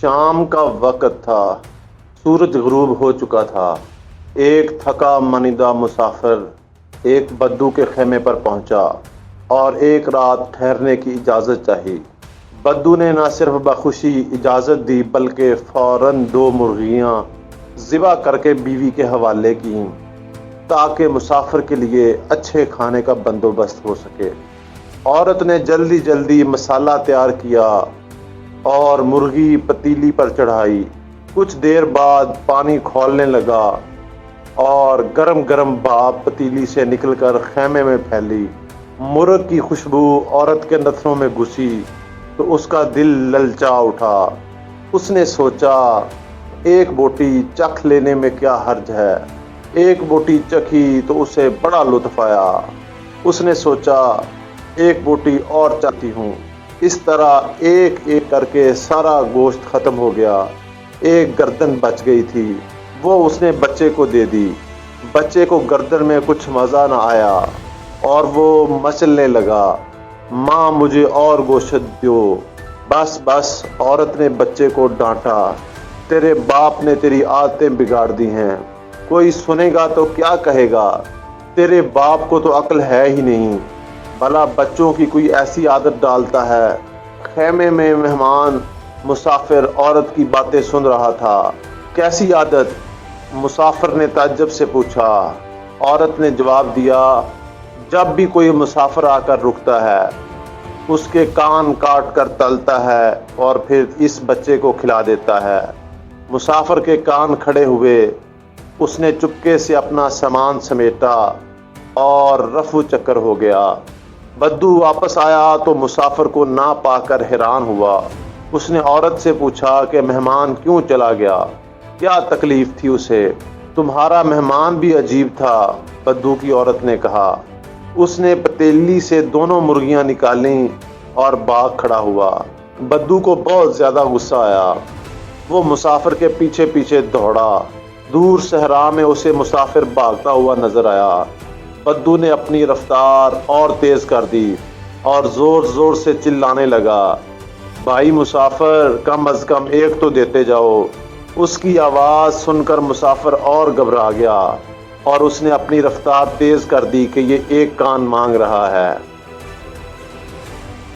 شام کا وقت تھا، سورج غروب ہو چکا تھا۔ ایک تھکا منیدہ مسافر ایک بدو کے خیمے پر پہنچا اور ایک رات ٹھہرنے کی اجازت چاہی۔ بدو نے نہ صرف بخوشی اجازت دی، بلکہ فوراً دو مرغیاں ذبح کر کے بیوی کے حوالے کی تاکہ مسافر کے لیے اچھے کھانے کا بندوبست ہو سکے۔ عورت نے جلدی جلدی مسالہ تیار کیا۔ اور مرغی پتیلی پر چڑھائی۔ کچھ دیر بعد پانی کھولنے لگا اور گرم گرم بھاپ پتیلی سے نکل کر خیمے میں پھیلی۔ مرغ کی خوشبو عورت کے نتھنوں میں گھسی تو اس کا دل للچا اٹھا۔ اس نے سوچا، ایک بوٹی چکھ لینے میں کیا حرج ہے؟ ایک بوٹی چکھی تو اسے بڑا لطف آیا۔ اس نے سوچا، ایک بوٹی اور چاہتی ہوں۔ اس طرح ایک ایک کر کے سارا گوشت ختم ہو گیا۔ ایک گردن بچ گئی تھی۔ وہ اس نے بچے کو دے دی۔ بچے کو گردن میں کچھ مزہ نہ آیا اور وہ مچلنے لگا۔ ماں، مجھے اور گوشت دو بس بس، عورت نے بچے کو ڈانٹا۔ تیرے باپ نے تیری عادتیں بگاڑ دی ہیں۔ کوئی سنے گا تو کیا کہے گا؟ تیرے باپ کو تو عقل ہے ہی نہیں۔ بھلا بچوں کی کوئی ایسی عادت ڈالتا ہے؟ خیمے میں مہمان مسافر عورت کی باتیں سن رہا تھا۔ کیسی عادت؟ مسافر نے تعجب سے پوچھا۔ عورت نے جواب دیا، جب بھی کوئی مسافر آ کر رکتا ہے، اس کے کان کاٹ کر تلتا ہے اور پھر اس بچے کو کھلا دیتا ہے۔ مسافر کے کان کھڑے ہوئے، اس نے چپکے سے اپنا سامان سمیٹا اور رفو چکر ہو گیا۔ بدو واپس آیا تو مسافر کو نہ پا کر حیران ہوا۔ اس نے عورت سے پوچھا کہ مہمان کیوں چلا گیا؟ کیا تکلیف تھی اسے؟ تمہارا مہمان بھی عجیب تھا، بدو کی عورت نے کہا۔ اس نے پتیلی سے دونوں مرغیاں نکالیں اور باغ کھڑا ہوا۔ بدو کو بہت زیادہ غصہ آیا۔ وہ مسافر کے پیچھے پیچھے دوڑا۔ دور صحرا میں اسے مسافر بھاگتا ہوا نظر آیا۔ بدو نے اپنی رفتار اور تیز کر دی اور زور زور سے چلانے لگا۔ بھائی مسافر، کم از کم ایک تو دیتے جاؤ۔ اس کی آواز سن کر مسافر اور گھبرا گیا اور اس نے اپنی رفتار تیز کر دی کہ یہ ایک کان مانگ رہا ہے۔